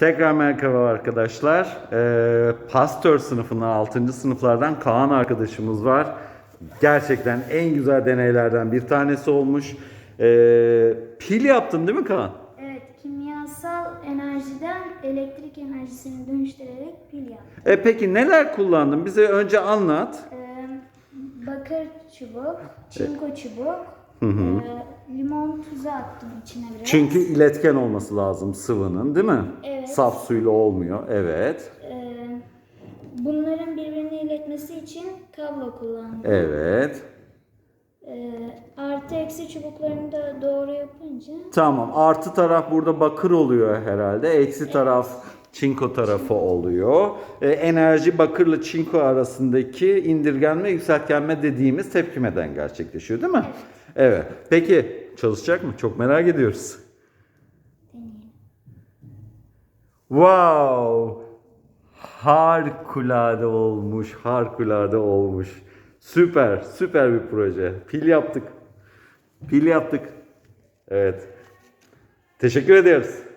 Tekrar merhaba arkadaşlar. Ee, pastör sınıfından 6. sınıflardan Kaan arkadaşımız var. Gerçekten en güzel deneylerden bir tanesi olmuş. Ee, pil yaptın değil mi Kaan? Evet, kimyasal enerjiden elektrik enerjisini dönüştürerek pil yaptım. E peki neler kullandın? Bize önce anlat. Ee, bakır çubuk, çinko çubuk, ee, limon tuzu attım içine biraz. Çünkü iletken olması lazım sıvının değil mi? Evet. Saf suyla olmuyor. Evet. Ee, bunların birbirini iletmesi için kablo kullandım. Evet. Ee, artı eksi çubuklarını da doğru yapınca Tamam. Artı taraf burada bakır oluyor herhalde. Eksi taraf çinko tarafı oluyor. Ee, enerji bakırla çinko arasındaki indirgenme yükseltgenme dediğimiz tepkimeden gerçekleşiyor değil mi? Evet. Peki çalışacak mı? Çok merak ediyoruz. Wow! Harikulade olmuş, harikulade olmuş. Süper, süper bir proje. Pil yaptık. Pil yaptık. Evet. Teşekkür ediyoruz.